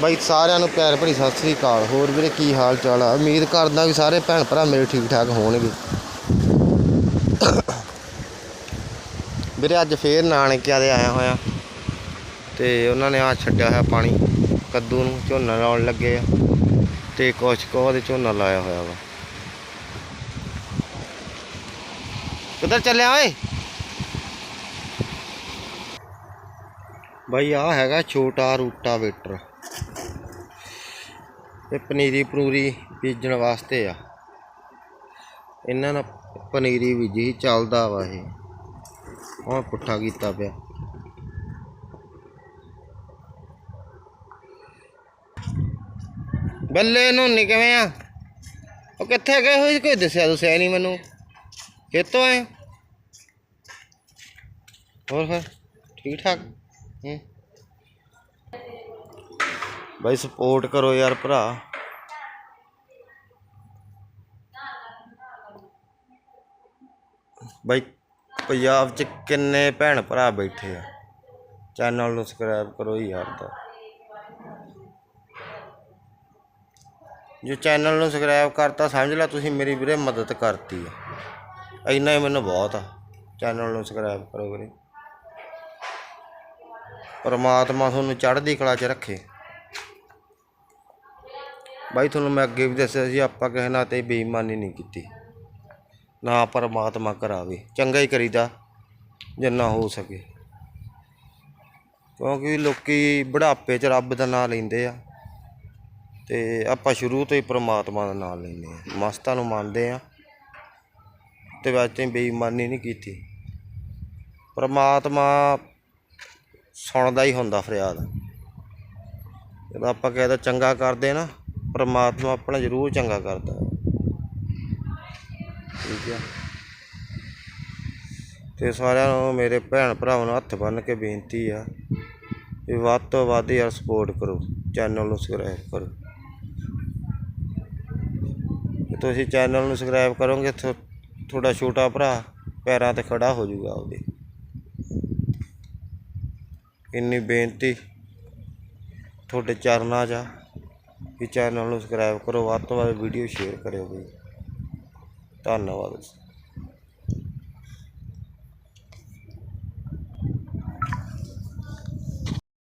ਬਾਈ, ਸਾਰਿਆਂ ਨੂੰ ਪਿਆਰ ਭਰੀ ਸਤਿ ਸ੍ਰੀ ਅਕਾਲ। ਹੋਰ ਵੀਰੇ, ਕੀ ਹਾਲ ਚਾਲ ਆ? ਉਮੀਦ ਕਰਦਾ ਵੀ ਸਾਰੇ ਭੈਣ ਭਰਾ ਮੇਰੇ ਠੀਕ ਠਾਕ ਹੋਣਗੇ। ਵੀਰੇ, ਅੱਜ ਫੇਰ ਨਾਨਕਿਆਂ ਦੇ ਆਇਆ ਹੋਇਆ। ਤੇ ਉਹਨਾਂ ਨੇ ਆ ਛੱਡਿਆ ਹੋਇਆ ਪਾਣੀ। ਕੱਦੂ ਨੂੰ ਝੋਨਾ ਲਾਉਣ ਲੱਗੇ ਆ। ਤੇ ਕੁਛ ਕੁ ਦੇ ਝੋਨਾ ਲਾਇਆ ਹੋਇਆ ਵਾ। ਕਿੱਧਰ ਚੱਲਿਆ ਓਏ? ਬਾਈ ਆ ਹੈਗਾ ਛੋਟਾ ਰੂਟਾ ਵੇਟਰ ਇਹ ਪਨੀਰੀ ਪਨੂਰੀ ਬੀਜਣ ਵਾਸਤੇ ਆ। ਇਹਨਾਂ ਨਾਲ ਪਨੀਰੀ ਬੀਜੀ ਚੱਲਦਾ ਵਾ ਇਹ। ਹੁਣ ਪੁੱਠਾ ਕੀਤਾ ਪਿਆ। ਬੱਲੇ ਨੂੰ ਨੀ ਕਿਵੇਂ ਆ? ਉਹ ਕਿੱਥੇ ਗਏ ਹੋਏ ਕੋਈ ਦੱਸਿਆ ਦੱਸਿਆ ਨਹੀਂ ਮੈਨੂੰ। ਕਿੱਥੋਂ ਆਏ? ਹੋਰ ਫਿਰ? ਠੀਕ ਠਾਕ? ਹੂੰ। ਬਾਈ ਸਪੋਰਟ ਕਰੋ ਯਾਰ ਭਰਾ। ਬਾਈ ਪੰਜਾਬ 'ਚ ਕਿੰਨੇ ਭੈਣ ਭਰਾ ਬੈਠੇ ਆ? ਚੈਨਲ ਨੂੰ ਸਬਸਕ੍ਰਾਈਬ ਕਰੋ ਯਾਰ ਦਾ। ਜੋ ਚੈਨਲ ਨੂੰ ਸਬਸਕ੍ਰਾਈਬ ਕਰਤਾ, ਸਮਝ ਲੈ ਤੁਸੀਂ ਮੇਰੀ ਵੀਰੇ ਮਦਦ ਕਰਤੀ ਆ। ਇੰਨਾ ਹੀ ਮੈਨੂੰ ਬਹੁਤ ਆ। ਚੈਨਲ ਨੂੰ ਸਬਸਕ੍ਰਾਈਬ ਕਰੋ ਵੀਰੇ। ਪਰਮਾਤਮਾ ਤੁਹਾਨੂੰ ਚੜ੍ਹਦੀ ਕਲਾ 'ਚ ਰੱਖੇ। ਬਾਈ, ਤੁਹਾਨੂੰ ਮੈਂ ਅੱਗੇ ਵੀ ਦੱਸਿਆ ਸੀ, ਆਪਾਂ ਕਿਸੇ ਨਾਲ ਤੇ ਬੇਈਮਾਨੀ ਨਹੀਂ ਕੀਤੀ। ਨਾ ਪਰਮਾਤਮਾ ਕਰਾਵੇ, ਚੰਗਾ ਹੀ ਕਰੀਦਾ ਜਿੰਨਾ ਹੋ ਸਕੇ। ਕਿਉਂਕਿ ਲੋਕੀ ਬੁਢਾਪੇ 'ਚ ਰੱਬ ਦਾ ਨਾਮ ਲੈਂਦੇ ਆ, ਤੇ ਆਪਾਂ ਸ਼ੁਰੂ ਤੋਂ ਹੀ ਪ੍ਰਮਾਤਮਾ ਦਾ ਨਾਮ ਲੈਂਦੇ ਆ। ਮਸਤਾਂ ਨੂੰ ਮੰਨਦੇ ਆ, ਤੇ ਵੈਸੇ ਬੇਈਮਾਨੀ ਨਹੀਂ ਕੀਤੀ। ਪ੍ਰਮਾਤਮਾ ਸੁਣਦਾ ਹੀ ਹੁੰਦਾ ਫਰਿਆਦ। ਜਦੋਂ ਆਪਾਂ ਕਹਿੰਦਾ ਚੰਗਾ ਕਰਦੇ ਨਾ ਪਰਮਾਤਮਾ ਆਪਣਾ ਜ਼ਰੂਰ ਚੰਗਾ ਕਰਦਾ। ਹੈ। ਠੀਕ ਹੈ। ਤੇ ਸਾਰਿਆਂ ਨੂੰ ਮੇਰੇ ਭੈਣ ਭਰਾਵਾਂ ਨੂੰ ਹੱਥ ਬੰਨ੍ਹ ਕੇ ਬੇਨਤੀ ਆ ਵੀ ਵੱਧ ਤੋਂ ਵੱਧ ਯਾਰ ਸਪੋਰਟ ਕਰੋ ਚੈਨਲ ਨੂੰ ਸਬਸਕ੍ਰਾਈਬ ਕਰੋ। ਜੇ ਤੁਸੀਂ ਚੈਨਲ ਨੂੰ ਸਬਸਕ੍ਰਾਈਬ ਕਰੋਗੇ ਤਾਂ ਤੁਹਾਡਾ ਛੋਟਾ ਭਰਾ ਪੈਰਾਂ ਤੇ ਖੜਾ ਹੋ ਜਾਊਗਾ ਉਹਦੇ ਇੰਨੀ ਬੇਨਤੀ ਤੁਹਾਡੇ ਚਰਨਾਂ 'ਚ ਆ। ਵੀ ਚੈਨਲ ਨੂੰ ਸਬਸਕ੍ਰਾਈਬ ਕਰੋ ਵੱਧ ਤੋਂ ਵੱਧ ਵੀਡੀਓ ਸ਼ੇਅਰ ਕਰਿਓ ਬਈ। ਧੰਨਵਾਦ।